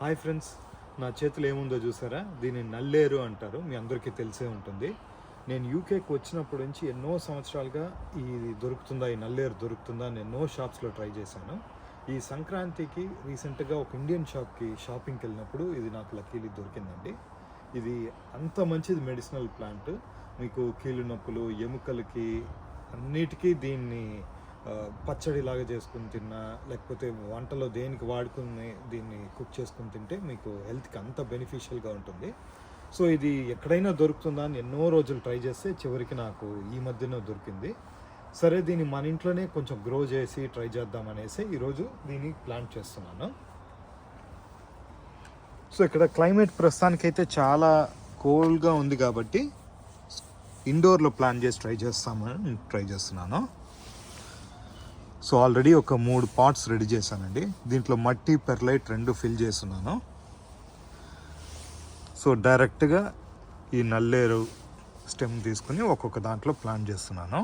Hi friends నా చేతిలో ఏముందో చూసారా? దీన్ని నల్లేరు అంటారు మీ అందరికీ తెలిసే ఉంటుంది. నేను యూకేకి వచ్చినప్పటి నుంచి ఎన్నో సంవత్సరాలుగా ఇది దొరుకుతుందా ఈ నల్లేరు దొరుకుతుందా అని ఎన్నో షాప్స్లో ట్రై చేశాను. ఈ సంక్రాంతికి రీసెంట్గా ఒక ఇండియన్ షాప్కి షాపింగ్కి వెళ్ళినప్పుడు ఇది నాకు లక్కీలీ దొరికిందండి. ఇది అంత మంచిది మెడిసినల్ ప్లాంట్ మీకు కీళ్ళు నొప్పులు ఎముకలకి అన్నిటికీ దీన్ని పచ్చడిలాగా చేసుకుని తిన్నా లేకపోతే వంటలో దేనికి వాడుకుని దీన్ని కుక్ చేసుకుని తింటే మీకు హెల్త్కి అంత బెనిఫిషియల్గా ఉంటుంది. సో ఇది ఎక్కడైనా దొరుకుతుందా అని ఎన్నో రోజులు ట్రై చేస్తే చివరికి నాకు ఈ మధ్యన దొరికింది. సరే దీన్ని మన ఇంట్లోనే కొంచెం గ్రో చేసి ట్రై చేద్దాం అనేసి ఈరోజు దీన్ని ప్లాన్ చేస్తున్నాను. సో ఇక్కడ క్లైమేట్ ప్రస్తుతానికైతే చాలా కోల్డ్గా ఉంది కాబట్టి ఇండోర్లో ప్లాన్ చేసి ట్రై చేస్తామని ట్రై చేస్తున్నాను. సో ఆల్రెడీ ఒక మూడు పార్ట్స్ రెడీ చేశానండి. దీంట్లో మట్టి పెర్లైట్ రెండు ఫిల్ చేస్తున్నాను. సో డైరెక్ట్గా ఈ నల్లేరు స్టెమ్ తీసుకుని ఒక్కొక్క దాంట్లో ప్లాన్ చేస్తున్నాను.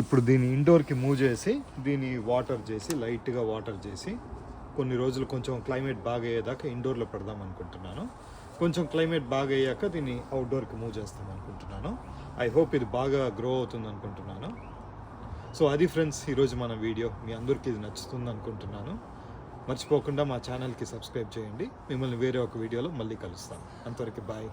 ఇప్పుడు దీన్ని ఇండోర్కి మూవ్ చేసి దీన్ని వాటర్ చేసి లైట్గా వాటర్ చేసి కొన్ని రోజులు కొంచెం క్లైమేట్ బాగా అయ్యేదాకా ఇండోర్లో పెడదాం అనుకుంటున్నాను. కొంచెం క్లైమేట్ బాగా అయ్యాక దీన్ని అవుట్డోర్కి మూవ్ చేస్తాం అనుకుంటున్నాను. ఐ హోప్ ఇది బాగా గ్రో అవుతుంది అనుకుంటున్నాను. సో అది ఫ్రెండ్స్ ఈరోజు మన వీడియో మీ అందరికీ ఇది నచ్చుతుంది అనుకుంటున్నాను. మర్చిపోకుండా మా ఛానల్కి సబ్స్క్రైబ్ చేయండి. మిమ్మల్ని వేరే ఒక వీడియోలో మళ్ళీ కలుస్తాం. అంతవరకు బాయ్